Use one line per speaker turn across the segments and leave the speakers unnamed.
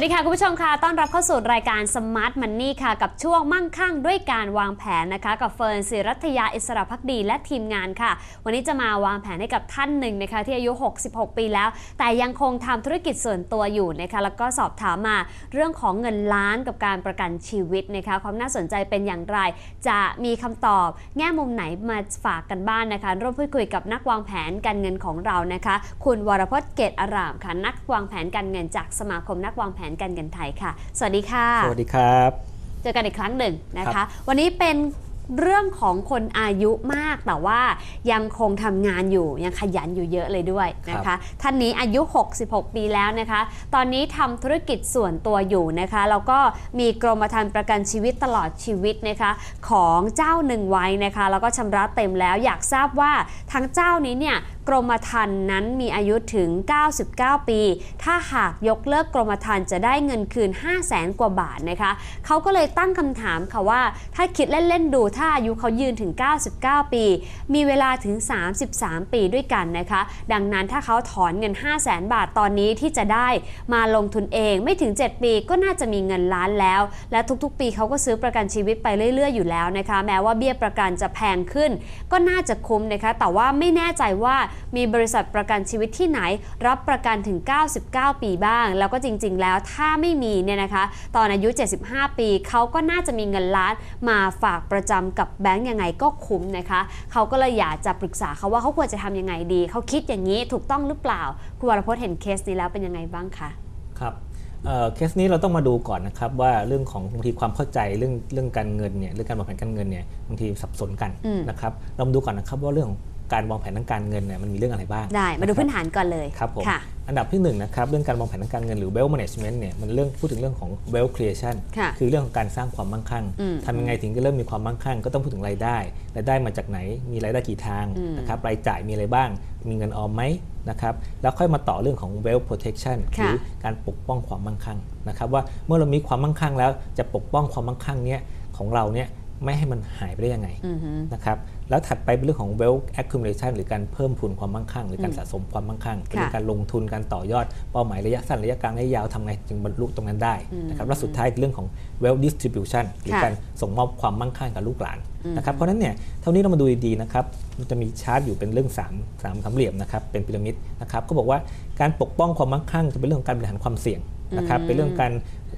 วัสดีค่ะ คุณผู้ชมค่ะ ต้อนรับเข้าสู่รายการ Smart Money ค่ะ กับช่วงมั่งคั่งด้วยการวางแผนนะคะ กับเฟิร์นศิรัทยาอิสระพักดีและทีมงานค่ะ วันนี้จะมาวางแผนให้กับท่านหนึ่งนะคะ ที่อายุ 66 ปีแล้ว แต่ยังคงทำธุรกิจส่วนตัวอยู่นะคะ แล้วก็สอบถามมาเรื่องของเงินล้านกับการประกันชีวิตนะคะ ความน่าสนใจเป็นอย่างไร จะมีคำตอบแง่มุมไหนมาฝากกันบ้านนะคะ ร่วมพูดคุยกับนักวางแผนการเงินของเรานะคะ คุณวรพจน์เกตอารามค่ะ นักวางแผนการเงินจากสมาคมนักวางแผนการเงินไทยค่ะ สวัสดีค่ะ
สวัสดีครับ
เจอกันอีกครั้งหนึ่งนะ
ครั
คะ
บ
วันนี้เป็นเรื่องของคนอายุมากแต่ว่ายังคงทำงานอยู่ยังขยันอยู่เยอะเลยด้วยนะคะ ท่านนี้อายุ 66 ปีแล้วนะคะ ตอนนี้ทำธุรกิจส่วนตัวอยู่นะคะแล้วก็มีกรมธรรม์ประกันชีวิตตลอดชีวิตนะคะ ของเจ้าหนึ่งไว้นะคะ แล้วก็ชำระเต็มแล้วอยากทราบว่าทั้งเจ้านี้เนี่ยกรมธรรม์นั้นมีอายุถึง 99 ปี ถ้าหากยกเลิกกรมธรรม์จะได้เงินคืน 5 0 0แสนกว่าบาทนะคะเขาก็เลยตั้งคำถามค่ะว่า ถ้าคิดเล่น ๆ ดูถ้าอายุเขายืนถึง 99 ปี มีเวลาถึง 33 ปีด้วยกันนะคะ ดังนั้นถ้าเขาถอนเงิน 5 0 0แสนบาทตอนนี้ที่จะได้มาลงทุนเองไม่ถึง 7 ปีก็น่าจะมีเงินล้านแล้ว และทุกๆ ปีเขาก็ซื้อประกันชีวิตไปเรื่อย ๆ อยู่แล้วนะคะ แม้ว่าเบี้ยประกันจะแพงขึ้น ก็น่าจะคุ้มนะคะ แต่ว่าไม่แน่ใจว่ามีบริษัทประกันชีวิตที่ไหน รับประกันถึง 99 ปีบ้าง แล้วก็จริง ๆ แล้วถ้าไม่มีเนี่ยนะคะ ตอนอายุ 75 ปีเขาก็น่าจะมีเงินล้านมาฝากประจำกับแบงก์ยังไงก็คุ้มนะคะ เขาก็เลยอยากจะปรึกษาเขาว่าเขาควรจะทำยังไงดี เขาคิดอย่างนี้ถูกต้องหรือเปล่า คุณวรพจน์เห็นเคสนี้แล้วเป็นยังไงบ้างคะ
ครับเอ่อเคสนี้เราต้องมาดูก่อนนะครับว่าเรื่องของบางทีความเข้าใจเรื่องเรื่องการเงินเนี่ยเรื่องการวางแผนการเงินเนี่ยบางทีสับสนกัน
อืม
นะครับเรามาดูก่อนนะครับว่าเรื่องของ การวางแผนทางการเงินเนี่ยมันมีเรื่องอะไรบ้าง
ได้มาดูะ
ครับ
พื้นฐานก่อนเลย
ครับผม
ค่ะ
อันดับที่หนึ่งนะครับเรื่องการวางแผนทางการเงินหรือ wealth management เนี่ยมันเรื่องพูดถึงเรื่องของ wealth creation
ค่ะ
คือเรื่องของการสร้างความมั่งคั่ง
อืม
ทำยังไงถึงจะเริ่มมีความมั่งคั่ง ก็ต้องพูดถึงรายได้รายได้มาจากไหนมีรายได้กี่ทาง
อืม
นะครับรายจ่ายมีอะไรบ้าง มีเงินออมไหมนะครับแล้วค่อยมาต่อเรื่องของ wealth protection ห
ค่ะ
รือการปกป้องความมั่งคั่งนะครับว่าเมื่อเรามีความมั่งคั่งแล้วจะปกป้องความมั่งคั่งเนี้ยของเราเนี่ย ไม่ให้มันหายไปได้ยังไง
อือหือ
นะครับแล้วถัดไปเป็นเรื่องของ wealth accumulation หรือการเพิ่มพูนความมั่งคั่ง หรือการ
อืม
สะสมความมั่งคั่งเป็น
ค่ะ
การลงทุนการต่อยอดเป้าหมายระยะสั้นระยะกลางระยะยาวทำไงจึงบรรลุตรงนั้นได้
อืม
นะครับและสุดท้ายคือเรื่องของ wealth distribution หรือ
ค่ะ
การส่งมอบความมั่งคั่งกับลูกหลาน
อืม
นะครับเพราะฉะนั้นเนี่ยเท่านี้เรามาดูดีๆนะครับมันจะมีชาร์ตอยู่เป็นเรื่อง3ามสามสามเหลี่ยมนะครับเป็นพีระมิดนะครับก็บอกว่าการปกป้องความมั่งคั่งจะเป็นเรื่องของการบริหารความเสี่ยง นะครับ
อืม
เป็นเรื่องการ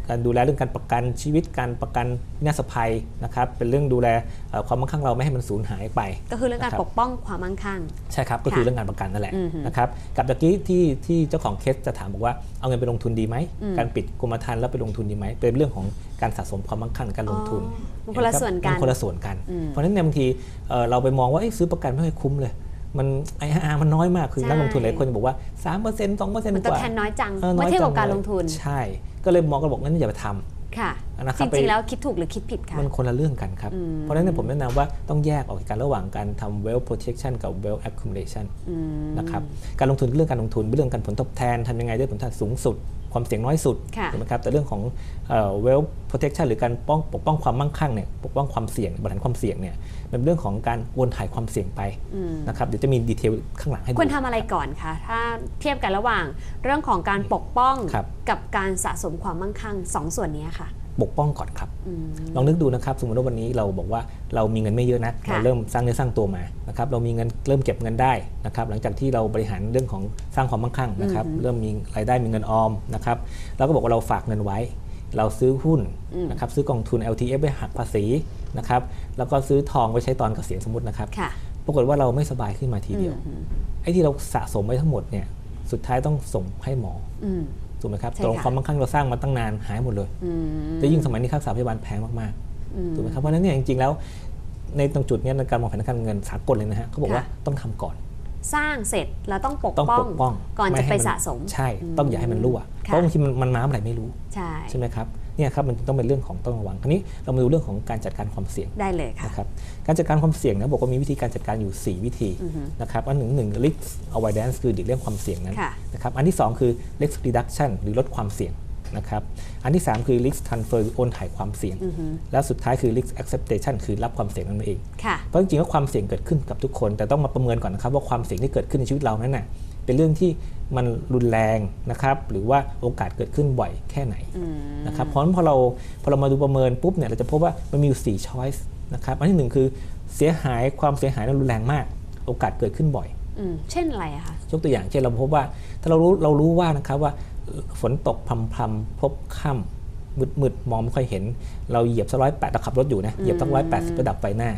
การดูแลเรื่องการประกันชีวิตการประกันวินาศภัยนะครับเป็นเรื่องดูแลเอ่อความมั่งคั่งเราไม่ให้มันสูญหายไป
ก็คือเรื่องการ
นะคบ
ปกป้องความมั่งคั่ง
ใช่ครับก็คือเรื่องการประกันนั่นแหละ
อือฮึ
นะครับกับตะกี้ที่ที่เจ้าของเคสจะถามบอกว่าเอาเงินไปลงทุนดีไหม
อืม
การปิดกรมธรรม์แล้วไปลงทุนดีไหมเป็นเรื่องของการสะสมความมั่งคั่งการลงทุน
อ๋อมันคนละส่วนกัน
มัคนละส่วนกัน
อืม
เพราะฉะนั้นเนี่ยบางทีเอ่อเราไปมองว่าเอ้ยซื้อประกันไม่ค่อยคุ้มเลย มันไออาร์มันน้อยมากคือ
ใช่
นักลงทุนหลายคนจะบอกว่า 3% 2%
มัน
ก
ตอบ
ว่า
แทนน้อยจัง
ออ
เมื่อเทียบกับ
จั
การลงทุน
ใช่ ก็เลยมองกันบอกงั้นอย่าไปทำ
ค่ะ
นะค
จ
รับไป
ริงๆแล้วคิดถูกหรือคิดผิดคะ
มันคนละเรื่องกันครับ
อืม
เพราะฉะนั้นเนยผมแนะนำว่าต้องแยกออกจากกันระหว่างการทำ wealth protection กับ wealth accumulation
อืม
นะครับการลงทุนคือเรื่องการลงทุนเป็นเรื่องการผลตอบแทนทำยังไงได้ผลตอบแทนสูงสุด ความเสี่ยงน้อยสุด
ค่ะ
ถูกไหมครับแต่เรื่องของเอ่อ wealth protection หรือการป้องปกป้องความมั่งคั่งเนี่ยปกป้องความเสี่ยงบริหารความเสี่ยงเนี่ยมันเป็นเรื่องของการโอนถ่ายความเสี่ยงไป
อืม
นะครับเดี๋ยวจะมีดีเทลข้างหลังให้ดู
ควรทำอะไรก่อนคะถ้าเทียบกันระหว่างเรื่องของการปกป้อง
ครับ
กับการสะสมความมั่งคั่งสองส่วนนี้ค่ะ
ปกป้องก่อนครับ
อืม
ลองนึกดูนะครับ สมมติว่าวันนี้เราบอกว่าเรามีเงินไม่เยอะนะ
ค่ะ
เราเริ่มสร้างเนื้อสร้างตัวมานะครับเรามีเงินเริ่มเก็บเงินได้นะครับหลังจากที่เราบริหารเรื่องของสร้างความมั่งคั่งนะครับ
อือฮึ
เริ่มมีรายได้มีเงินออมนะครับเราก็บอกว่าเราฝากเงินไว้ เราซื้อหุ้น
อืม
นะครับซื้อกองทุน LTF ไว้หักภาษีนะครับแล้วก็ซื้อทองไว้ใช้ตอนเกษียณสมมตินะครับ
ค่ะ
ปรากฏว่าเราไม่สบายขึ้นมาทีเดียว
อืม
ไอ้ที่เราสะสมไว้ทั้งหมดเนี่ยสุดท้ายต้องส่งให้หมอ
อืม
ถูกไหมครับ
ใช่
ตรง
ค่ะ
ความมั่งคั่งเราสร้างมาตั้งนานหายหมดเลย
อืม
แล้วยิ่งสมัยนี้ค่ารักษาพยาบาลแพงมาก
อืม
ๆถูกไหมครับเพราะฉะนั้นเนี่ยจริงๆแล้วในตรงจุดเนี้ยในการวางแผนทางการเงินสากลเลยนะฮะเขาบอกว่า
ค่ะ
ต้องทำก่อน
สร้างเสร็จแล้วต้องปก
ต้อง
ป้อ
ป
ง
กป้อง
ก่อน
ม่
จะ
ให้
ไป
มั
สะสม
ใช่
อืม
ต้องอย่าให้มันรั่ว
ค่ะ
เพราะบางทีมันมันมาเมื่อไหร่ไม่รู้
ใช่
ใช่ไหมครับ เนี่ยครับมันต้องเป็นเรื่องของต้องระวัง คราวนี้เรามาดูเรื่องของการจัดการความเสี่ยง
ได้เลยค่ะ
นะครับการจัดการความเสี่ยงนะบอกว่ามีวิธีการจัดการอยู่ 4 วิธี
อือฮึ
นะครับอันหนึ่งหนึ่ง risk avoidance คือหลีกเลี่ยงความเสี่ยงนั้น
ค่ะ
นะครับอันที่ 2 คือ risk reduction หรือลดความเสี่ยงนะครับอันที่ 3 คือ risk transfer คือโอนถ่ายความเสี่ยง
อือฮึ
และสุดท้ายคือ risk acceptation คือรับความเสี่ยงนั้นเอง
ค่ะ
เพราะจริงๆแล้วความเสี่ยงเกิดขึ้นกับทุกคน แต่ต้องมาประเมินก่อนนะครับว่าความเสี่ยงที่เกิดขึ้นในชีวิตเรานั้นน่ะ เป็นเรื่องที่มันรุนแรงนะครับ หรือว่าโอกาสเกิดขึ้นบ่อยแค่ไหน
อืม
นะครับเพราะฉะนั้นพอเราพอเรามาดูประเมินปุ๊บเนี่ยเราจะพบว่ามันมีอยู่4ช้อยส์นะครับอันที่หนึ่งคือเสียหายความเสียหายนั้นรุนแรงมาก โอกาสเกิดขึ้นบ่อย
อืมเช่นอะไรอะคะ
ยกตัวอย่างเช่นเราพบว่าถ้าเรารู้เรารู้ว่านะครับว่าฝนตกพรำพรำๆพบค่ำมืดมืดๆมองไม่ค่อยเห็น เราเหยียบสักร้อยแปดเราขับรถอยู่นะเหยียบสักร้อยแปดสิบระดับไฟหน้า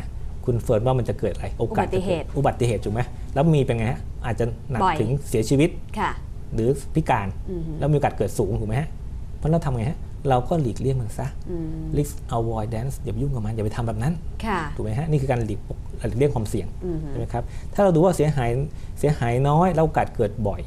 คุณเฟิร์นว่ามันจะเกิดอะไรโอกาสจะกิดอุบัติเหตุถูกไหมแล้วมีเป็นไงฮะอาจจะหนัก
บ่อย
ถึงเสียชีวิต
ค่ะ
หรือพิการ
อืม
แล้วมีโอกาสเกิดสูงถูกไหมฮะเพราะเราทำไงฮะเราก็หลีกเลี่ยงมันซะ
อืม
risk avoidance อย่าไปยุ่งกับมันอย่าไปทำแบบนั้น
ค่ะ
ถูกไหมฮะนี่คือการหลีกหลีกเลี่ยงความเสี่ยง
อืม
ใช่ไหมครับถ้าเราดูว่าเสียหายเสียหายน้อยแล้วโอกาสเกิดบ่อย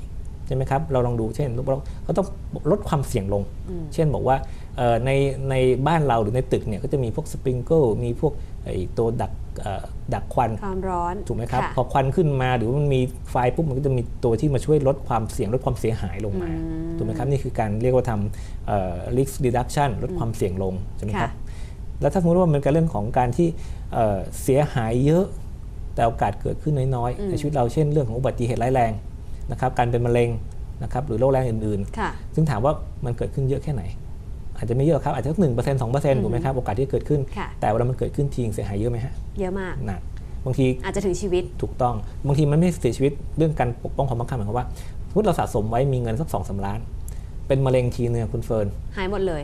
ใช่ไหมครับเราลองดูเช่นเราก็ต้องลดความเสี่ยงลง
อืม
เช่นบอกว่าเอ่อในในบ้านเราหรือในตึกเนี่ยก็จะมีพวกสปริงเกิลมีพวกไอ้ตัวดักเอ่อดักควัน
ความร้อน
ถูกไหมครับะพอควันขึ้นมาหรือว่ามันมีไฟปุ๊บมันก็จะมีตัวที่มาช่วยลดความเสี่ยงลดความเสียหายลงมา
อืม
ถูกไหมครับนี่คือการเรียกว่าทำเอ่อ risk reduction ลดความเสี่ยงลงใช่ไหมครับ
ค่ะ
แล้วถ้าสมมติว่ามันเป็นเรื่องของการที่เอ่อเสียหายเยอะแต่โอกาสเกิดขึ้นน้อย
อืม
ๆในชีวิตเราเช่นเรื่องของอุบัติเหตุร้ายแรง นะครับการเป็นมะเร็งนะครับหรือโรคแรงอื่น
ค่ะ
ๆซึ่งถามว่ามันเกิดขึ้นเยอะแค่ไหน อาจจะไม่เยอะครับอาจจะสักหนึ่งเปอร์เซ็นต์สองเปอร์เซ็นต์ถูกไหมครับโอกาสที่เกิดขึ้น
ค่ะ
แต่เวลามันเกิดขึ้นทีเสียหายเยอะไหมฮะ
เยอะมาก
หนักบางที
อาจจะถึงชีวิต
ถูกต้อง บางทีมันไม่เสียชีวิตเรื่องการปกป้องความมั่งคั่งหมายความว่าสมมติเราสะสมไว้มีเงินสักสองสาล้าน เป็นมะเร็งทีนึงอะคุณเฟิร์น
หายหมดเลย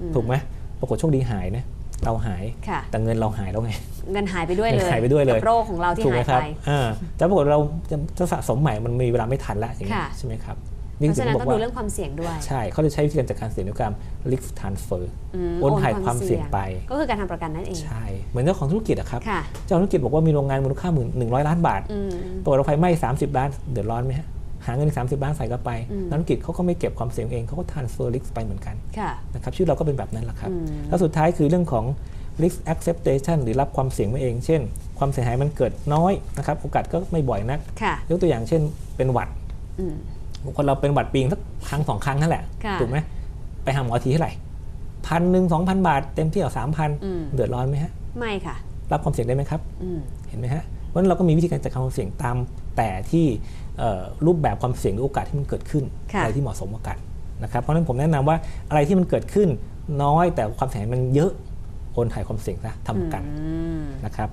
อืม
ถูกไหมปรากฏโชคดีหายนะ เราหาย
ค่ะ
แต่เงินเราหายแล้วไง
เงินหายไปด้วยเลย
หายไปด้วยเลย
กับโรคของเราที่
ถูกไหม
หาย
ครั
ไป
อ่าแต่ปรากฏเราจะจะสะสมใหม่มันมีเวลาไม่ทันแล้วอย่างนี้ย
ค่ะ
ใช่ไหมครับ
เพราะ
ถึ
ฉะนั้น
บ
ต้
อ
อกง
ว่า
ดูเรื่องความเสี่ยงด้วย
ใช่เขาจะใช้วิธีการจัดการเสี่ยงด้วยการ risk transfer
อืม
โอนถ่ายความเสี่ยงไป
ก็คือการทำประกันนั่นเอง
ใช่ เหมือนเจ้าของธุรกิจอะครับ
ค่ะ
เจ้าของธุรกิจบอกว่ามีโรงงานมูลค่าหมื่นหนึ่งร้อยล้านบาท
อืม
ปรากฏเราไฟไหม้30ล้านเดือดร้อนไหมฮะ หาเงินสามสิบล้านใส่เข้าไป
อืม
นักธุรกิจเขาก็ไม่เก็บความเสี่ยงเองเขาก็ transfer risk ไปเหมือนกัน
ค่ะ
นะครับชีวิตเราก็เป็นแบบนั้นแหละครับ
อืม
แล้วสุดท้ายคือเรื่องของ risk acceptation หรือรับความเสี่ยงมาเอง เช่น ความเสียหายมันเกิดน้อยนะครับโอกาสก็ไม่บ่อยนัก
ค่ะ
ยกตัวอย่างเช่นเป็นหวัด
อืม
คนเราเป็นหวัดปีงสักครั้งสองครั้งนั่นแหละ
ค่ะ
ถูกไหมไปหาหมอทีเท่าไหร่พันหนึ่งสองพันบาท เต็มที่เอาสามพัน
อืม
เดือดร้อนไหมฮะ
ไม่ค่ะ
รับความเสี่ยงได้ไหมครับ
อืม
เห็นไหมฮะเพราะฉะนั้นเราก็มีวิธีการจัดการความเสี่ยงตาม แต่ที่เอ่อรูปแบบความเสี่ยงหรือโอกาสที่มันเกิดขึ้น
ค่ะ
อะไรที่เหมาะสมกว่ากันนะครับเพราะฉะนั้นผมแนะนำว่าอะไรที่มันเกิดขึ้นน้อยแต่ความเสียหายมันเยอะโอนถ่ายความเสี่ยงซะทำประกัน
อืม
นะครับ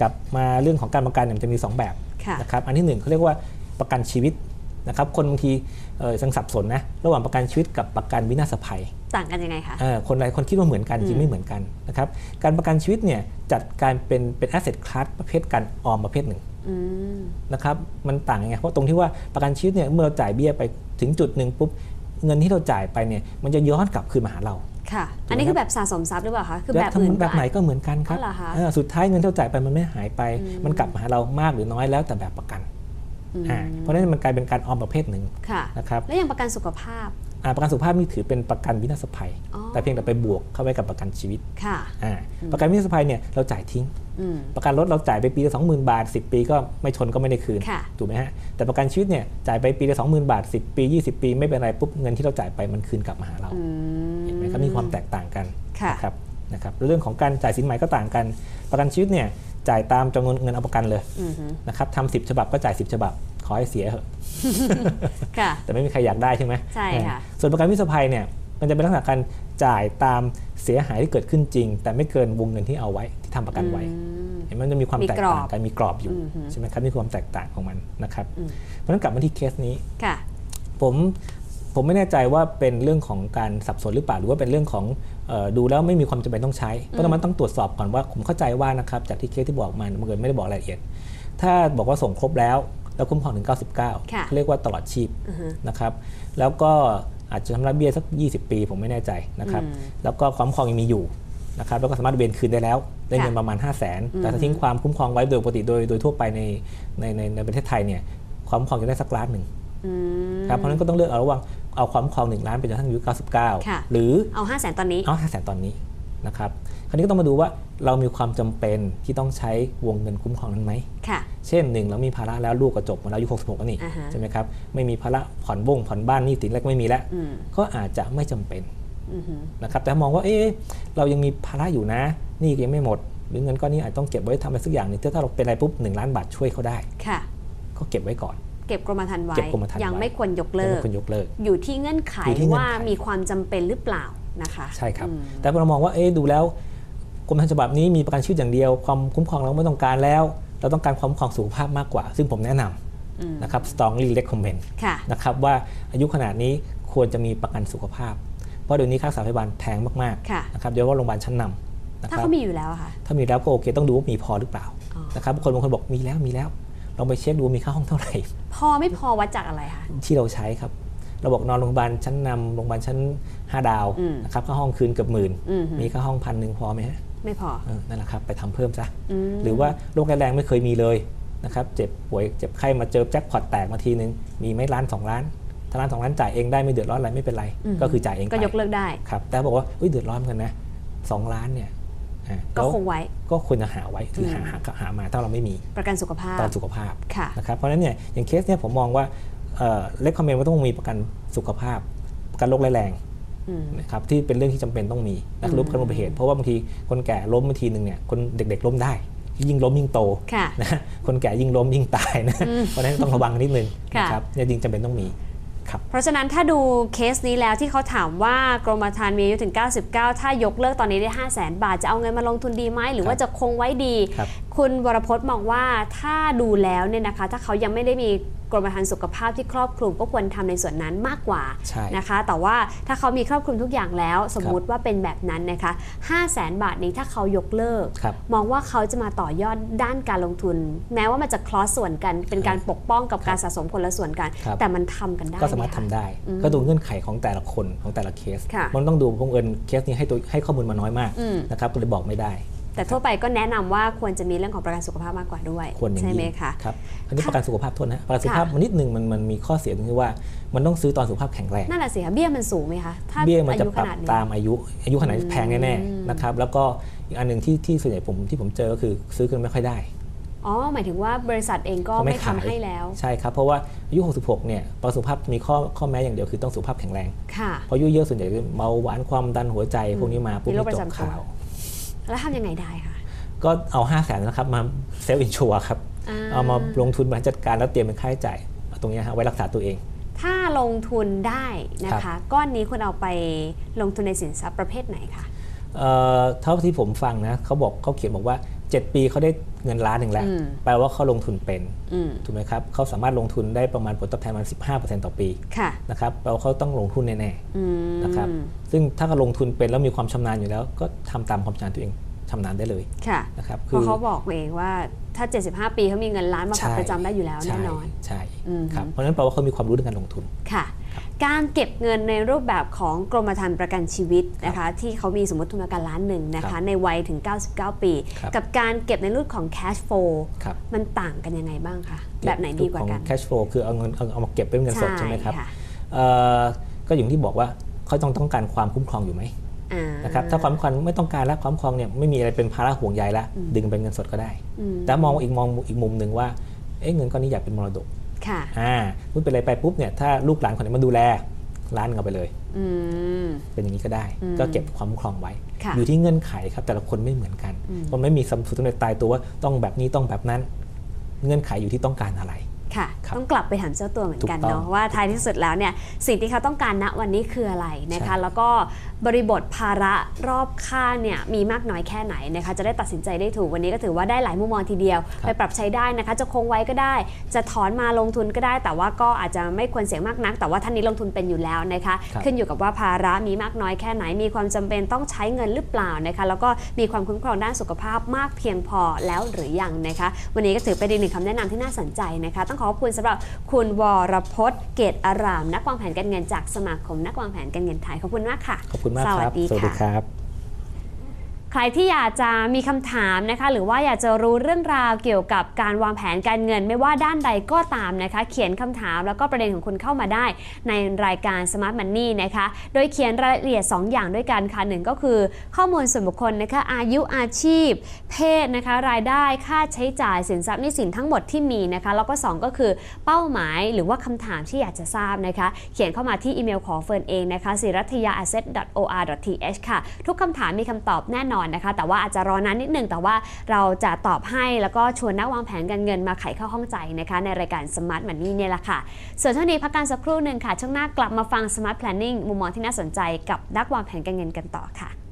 กลับมาเรื่องของการประกันเนี่ยมันจะมี 2 แบบ
ค่ะ
นะครับอันที่หนึ่งเขาเรียกว่าประกันชีวิต นะครับคนบางทีเอ่อยังสับสนนะระหว่างประกันชีวิตกับประกันวินาศภัย
ต่างกันยังไงคะ
เอ่อคนหลายคนคิดว่าเหมือนกัน
อืม
จริงไม่เหมือนกันนะครับการประกันชีวิตเนี่ยจัดการเป็นเป็น asset class ประเภทการออมประเภทหนึ่ง
อืม
นะครับมันต่างยังไงเพราะตรงที่ว่าประกันชีวิตเนี่ยเมื่อเราจ่ายเบี้ยไปถึงจุดหนึ่งปุ๊บเงินที่เราจ่ายไปเนี่ยมันจะย้อนกลับคืนมาหาเรา
ค่ะ
ถูกไหม
อันนี้คือแบบสะสมทรัพย์หรือเปล่าคะคือ
ล้ว
แบบ
ทำ
อื่น
แบบไหน
ก็
ก็เหมือนกันครับ
อ๋อเหรอคะ
เออสุดท้ายเงินที่เราจ่ายไปมันไม่หายไป
อืม
มันกลับมาหาเรามากหรือน้อยแล้วแต่แบบประกัน
อืม
อ่า เพราะฉะนั้นมันกลายเป็นการออมประเภทหนึ่ง
ค่ะ
นะครับ
แล้วอย่างประกันสุขภาพ
อ่าประกันสุขภาพนี่ถือเป็นประกันวินาศภัย
อ๋อ
แต่เพียงแต่ไปบวกเข้าไว้กับประกันชีวิต
ค่ะ
อ่าประกันวินาศภัยเนี่ยเราจ่ายทิ้ง
อืม
ประกันรถเราจ่ายไปปีละ20,000บาท 10 ปีก็ไม่ชนก็ไม่ได้คืน
ค่ะ
ถูกไหมฮะแต่ประกันชีวิตเนี่ยจ่ายไปปีละ20,000บาท 10 ปี 20 ปีไม่เป็นไรปุ๊บเงินที่เราจ่ายไปมันคืนกลับมาหาเรา
อืม
เห็นไหมครับมีความแตกต่างกัน
ค่ะ
นะครับนะครับเรื่องของการจ่ายสินใหม่ก็ต่างกัน ประกันชีวิตเนี่ย จ่ายตามจำนวนเงินเอาประกันเลย
อือฮึ
นะครับทำสิบฉบับก็จ่าย10ฉบับ ขอให้เสียเถอะ
ค่ะ
แต่ไม่มีใครอยากได้ใช่ไหม
ใช่ค่ะ
ส่วนประกันวิสภัยเนี่ยมันจะเป็นลักษณะการจ่ายตามเสียหายที่เกิดขึ้นจริง แต่ไม่เกินวงเงินที่เอาไว้ที่ทำประกันไว้
อืม
เห็นไหมมันจะมีความ
มี
แตก
กรอบ
ต่างกันมีกรอบอยู่
อือฮึ
ใช่ไหมครับนี่คือความแตกต่างของมันนะครับ
อืม
เพราะฉะนั้นกลับมาที่เคสนี้
ค่ะ
ผม ผมไม่แน่ใจว่าเป็นเรื่องของการสับสนหรือเปล่า หรือว่าเป็นเรื่องของเออดูแล้วไม่มีความจำเป็นต้องใช้ เพราะฉะนั้นมันต้องตรวจสอบก่อนว่าผมเข้าใจว่านะครับจากที่เคสที่บอกมามันเกิดไม่ได้บอกรายละเอียด ถ้าบอกว่าส่งครบแล้วแล้วคุ้มครองถึง 99
ค่ะ
เขาเรียกว่าตลอดชีพ
อือฮึ
นะครับ แล้วก็อาจจะชำระเบี้ยสัก 20 ปี ผมไม่แน่ใจนะครับ
อืม
แล้วก็ความคุ้มครองยังมีอยู่นะครับแล้วก็สามารถเวียนคืนได้แล้ว ได้เงิน
ค่ะ
ประมาณ 5 0 0แสน
อืม
แต่ถ้าทิ้งความคุ้มครองไว้โดยปกติโดยโดยทั่วไปในในในในประเทศไทยเนี่ยความคุ้มครองจะได้สักล้านหนึ่ง
อืม
ครับเพราะฉะนั้นก็ต้องเลือกเอาระหว่างเอาความคุ้มครอง 1 ล้านไปจนถึงอายุ
ค่ะ
99 หรือ
เอาห้าแสนตอนนี้
เอา5 0 0แสนตอนนี้นะครับคราวนี้ก็ต้องมาดูว่าเรามีความจำเป็นที่ต้องใช้วงเงินคุ้มครองนั้นไหม
ค่ะ
เช่นหนึ่งเรามีภาระแล้วลูกก็จบมาแล้วอายุ66แล้วนี่
อ่าฮะ
ใช่ไหมครับไม่มีภาระผ่อนบ้งผ่อนบ้านหนี่สินแล้วก็ไม่มีแล้ว
อืม
ก็อาจจะไม่จำเป็น
อือฮึ
นะครับแต่มองว่าเอ๊ะเรายังมีภาระอยู่นะหนี่ยังไม่หมด หรือเงินก้อนนี้อาจต้องเก็บไว้ทำอะไรสักอย่างหนึงถ้าเราเป็นอะไรปุ๊บหนึ่งล้านบาทช่วยเขาได้
ค่ะ
ก็เก็บไว้ก่อน
เก็บกรมธรรม์ไว้
เก็บกรมธรรม์
ยัง
ไว้
ไม่ควรยก
ยัง
เลิ
ไม่
ก
ควรยกเลิก
อยู่ที่เงื่อนไข
อยู่ที่เงื่อน
ว่า
ไข
มีความจำเป็นหรือเปล่านะคะ
ใช่ครับ
อืม
แต่เรามองว่าเอ๊ะดูแล้วกรมธรรม์ฉบับนี้มีประกันชีวิตอย่างเดียว ความคุ้มครองเราไม่ต้องการแล้ว เราต้องการความคุ้มครองสุขภาพมากกว่า ซึ่งผมแนะน
อืมำ
นะครับ strongly recommend
ค่ะ
นะครับว่าอายุขนาดนี้ควรจะมีประกันสุขภาพ เพราะเดี๋ยวนี้ค่ารักษาพยาบาลแพงมาก
ค่ะ
ๆนะครับเดี๋ยวว่าโรงพยาบาลชั้นนำนะค
ถ้า
รับ
เขามีอยู่แล้วอะค่ะ
ถ้ามีแล้วก็โอเคต้องดูว่ามีพอหรือเปล่า
อ๋อ
นะครับบางคนบางคนบอกมีแล้วมีแล้ว ลองไปเช็คดูว่ามีค่าห้องเท่าไหร่
พอไม่พอวัดจากอะไรคะ
ที่เราใช้ครับ เราบอกนอนโรงพยาบาลชั้นนำโรงพยาบาลชั้น 5 ดาว
อืม
นะครับค่าห้องคืนเกือบหมื่น
อืม
มีค่าห้องพันหนึ่งพอไหมฮะ
ไม่พอ
เออนั่นแหละครับไปทำเพิ่มซะ
ม
หรือว่าโรคแรงๆไม่เคยมีเลยนะครับเจ็บป่วยเจ็บไข้มาเจอแจ็คพอตแตกมาทีนึงมีไหม่ล้านสองล้านถ้าล้านสองล้านจ่ายเองได้ไม่เดือดร้อนอะไรไม่เป็นไร
อืม
ก็คือจ่ายเองไป
ก็ยกเลิกได้
ครับแต่บอกว่าเฮ้ยเดือดร้อนเหมือนกันนะสองล้านเนี่ยอะ
ก็
แล้ว
คงไว้
ก็ควรจะหาไว้คือหา
อืม
หาหามาถ้าเราไม่มี
ประกันสุขภาพ
ตอนสุขภาพ
ค่ะ
นะครับเพราะฉะนั้นเนี่ยอย่างเคสเนี่ยผมมองว่าเล็กคอมเมนต์ว่าต้องมีประกันสุขภาพประกันโรคร้ายแรง
อืม
นะครับที่เป็นเรื่องที่จำเป็นต้องมีนะครับรู้ประกันอุบัติเหตุเพราะว่าบางทีคนแก่ล้มบางทีหนึ่งเนี่ยคนเด็ก ๆ ล้มได้ ยิ่งล้มยิ่งโต
ค่ะ
นะคนแก่ยิ่งล้มยิ่งตายนะ
อืม
เพราะฉะนั้นต้องระวังนิดนึง
ค่ะ
นะครับเนี่ยจริงจำเป็นต้องมีครับ
เพราะฉะนั้นถ้าดูเคสนี้แล้วที่เขาถามว่ากรมธรรม์มีอายุถึง 99 ถ้ายกเลิกตอนนี้ได้ 5 0 0 0 0 0 บาท จะเอาเงินมาลงทุนดีไหมหรือว่า
ครับ
จะคงไว้ดี
ครับ
คุณวรพจน์มองว่าถ้าดูแล้วเนี่ยนะคะ ถ้าเขายังไม่ได้มี กรมธรรม์สุขภาพที่ครอบคลุมก็ควรทำในส่วนนั้นมากกว่า
ใช่
นะคะ แต่ว่าถ้าเขามีครอบคลุมทุกอย่างแล้ว สมมุติว่าเป็นแบบนั้นนะคะ5 0 0 0 0 0บาทนี้ถ้าเขายกเลิก
ครับ
มองว่าเขาจะมาต่อยอดด้านการลงทุน แม้ว่ามันจะคลอสส่วนกัน เป็นการปกป้องกับการสะสมคนละส่วนกัน
ครับ
แต่มันทำกันได้
ก็สามารถ
ไห
ทำ
คะ
ได้
อืม
ก็ดูเงื่อนไขของแต่ละคนของแต่ละเคส
ค่ะ
มันต้องดูพงเอิญเคสนี้ให้ตัวให้ข้อมูลมาน้อยมาก
อืม
นะครับก็เลยบอกไม่ได้
แต่ทั่วไปก็แนะนำว่าควรจะมีเรื่องของประกันสุขภาพมากกว่าด้วย
ควรอย่าง
ใช่ไหม
ยิ่ง
คะ
ครับอันนี้ประกันสุขภาพโทษนะประกันสุขภาพ
ค่ะ
มันนิดหนึ่งมันมันมีข้อเสียตรงที่ว่ามันต้องซื้อตอนสุขภาพแข็งแรง
นั่นแหละสิคะเบี้ยมันสูงไหมคะถ้า
เบี้ยมัน
อา
จะ
ยุ
ป
ข
รับ
นาดนี้
ตามอายุ อายุขนาดนี้แพงแน่
อืม
ๆนะครับแล้วก็อีกอันหนึ่งที่ที่ส่วนใหญ่ผมที่ผมเจอก็คือซื้อกันไม่ค่อยได้
อ๋อหมายถึงว่าบริษัทเองก็
เขาไม่
ไม่
ขาย
ทำให้แล้ว
ใช่ครับ เพราะว่าอายุ 66 เนี่ยประกันสุขภาพมีข้อข้อแม้อย่างเดียวคือต้องสุขภาพแข็งแรง
ค่ะ
เพราะอายุเยอะส่วนใหญ่คือเบาหวานความดันหัวใจพวกนี้มาปุ๊บ
มีโรค
นี่
ป
จ
ระ
บ
จำตัว
ข่าว
แล้วทำยังไงได้คะ
ก็เอา5 0 0แสนนะครับมาเซลล์อินชัวครับ เอามาลงทุนมาจัดการแล้วเตรียมเป็นค่าใช้จ่ายเอาตรงเนี้ยฮะไว้รักษาตัวเอง
ถ้าลงทุนได้นะ
ครั
คะ
บ
ก้อนนี้คุณเอาไปลงทุนในสินทรัพย์ประเภทไหนคะ
เอ่อเท่าที่ผมฟังนะเขาบอกเขาเขียนบอกว่า 7 ปีเขาได้เงินล้านหนึ่งแล้ว
อืม
แปลว่าเขาลงทุนเป็น
อืม
ถูกไหมครับเขาสามารถลงทุนได้ประมาณผลตอบแทนประมาณ15%ต่อปี
ค่ะ
นะครับแปลว่าเขาต้องลงทุนแน่
อืม
ๆนะครับซึ่งถ้าเขาลงทุนเป็นแล้วมีความชำนาญอยู่แล้ว ก็ทำตามความชำนาญตัวเองชำนาญได้เลย
ค่ะ
นะครับ
เพราะเขาบอกเองว่าถ้า 75 ปีเขามีเงินล้านมาฝาก
ใช่
ประจำได้อยู่แล้วแน่นอน
ใช่
อืม
ครับเพราะฉะนั้นแปลว่าเขามีความรู้เรื่องการลงทุน
ค่ะ การเก็บเงินในรูปแบบของกรมธรรม์ประกันชีวิตนะคะที่เขามีสมมติทุนประกันล้านหนึ่งนะ
ครั
คะ
บ
ในวัยถึง 99 ปี
ครับ
กับการเก็บในรูปของ cash flow
ครับ
มันต่างกันยังไงบ้างคะแบบไหนดีกว่ากัน
ของ cash flow คือเอาเงินเอาเอามาเก็บเป็นเงินสดใช่ไหมครับ
ค่ะ
เอ่อก็อย่างที่บอกว่าเขาต้องต้องการความคุ้มครองอยู่ไหม
อ่า
นะครับถ้าความคุ้มครองไม่ต้องการแล้วความคุ้มครองเนี่ยไม่มีอะไรเป็นภาระห่วงใยแล้วดึงเป็นเงินสดก็ได้
อืม
แต่มองอีกมองอีกมุมหนึ่งว่าเอ๊ะเงินก้อนนี้อยากเป็นมรดก
ค่ะ
อ่าพูดเป็นอะไรไปปุ๊บเนี่ยถ้าลูกหลานคนไหนมาดูแลร้านเงเอาไปเลย
อืม
เป็นอย่างนี้ก็ได้
อืม
ก็เก็บความคุ้มครองไว้
ค่ะ
อยู่ที่เงื่อนไขครับ แต่ละคนไม่เหมือนกัน
อืม
มันไม่มีสมสูตรสำเร็จตายตัวว่าต้องแบบนี้ต้องแบบนั้น เงื่อนไขอยู่ที่ต้องการอะไร
ค่ะ
ครับ
ต้องกลับไปถามเจ้าตัวเหมือนกัน
ถูกต้อง
เนาะว่าท้ายที่สุดแล้วเนี่ยสิ่งที่เขาต้องการณวันนี้คืออะไรนะคะ
ใช่
แล้วก็บริบทภาระรอบข้างเนี่ยมีมากน้อยแค่ไหนนะคะจะได้ตัดสินใจได้ถูกวันนี้ก็ถือว่าได้หลายมุมมองทีเดียว
ครับ
ไปปรับใช้ได้นะคะ จะคงไว้ก็ได้ จะถอนมาลงทุนก็ได้ แต่ว่าก็อาจจะไม่ควรเสี่ยงมากนัก แต่ว่าท่านนี้ลงทุนเป็นอยู่แล้วนะคะ
ครับ
ขึ้นอยู่กับว่าภาระมีมากน้อยแค่ไหน มีความจำเป็นต้องใช้เงินหรือเปล่านะคะ แล้วก็มีความคุ้มครองด้านสุขภาพมากเพียงพอแล้วหรือยังนะคะ วันนี้ก็ถือเป็นอีกหนึ่งคำแนะนำที่น่าสนใจนะคะต้องขอขอบคุณสำหรับคุณวรพจน์เกตอาราม นักวางแผนการเงินจากสมาคมนักวางแผนการเงินไทยขอบคุณมากค่ะ
ขอบคุณมาก
ส
ค
วั
รั
ส
บ
ดี
สวัสดี
ค่ะ
ครับ
ใครที่อยากจะมีคำถามนะคะ หรือว่าอยากจะรู้เรื่องราวเกี่ยวกับการวางแผนการเงินไม่ว่าด้านใดก็ตามนะคะ เขียนคำถามแล้วก็ประเด็นของคุณเข้ามาได้ ในรายการ Smart Money นะคะ โดยเขียนรายละเอียด 2 อย่างด้วยกันค่ะหนึ่งก็คือข้อมูลส่วนบุคคลนะคะอายุอาชีพ เพศนะคะ รายได้ค่าใช้จ่ายสินทรัพย์หนี้สินทั้งหมดที่มีนะคะ แล้วก็ 2 ก็คือเป้าหมายหรือว่าคำถามที่อยากจะทราบนะคะ เขียนเข้ามาที่อีเมลของเฟิร์นเองนะคะศิรัทยา asset or th ค่ะ ทุกคำถามมีคำตอบแน่นอนอนนะคะ แต่ว่าอาจจะรอนานนิดนึง แต่ว่าเราจะตอบให้แล้วก็ชวนนักวางแผนการเงินมาไขข้อข้องใจนะคะ ในรายการ Smart Money เนี่ยแหละค่ะ ส่วนช่วงนี้พักการสักครู่หนึ่งค่ะ ช่วงหน้ากลับมาฟัง Smart Planning มุมมองที่น่าสนใจกับนักวางแผนการเงินกันต่อค่ะ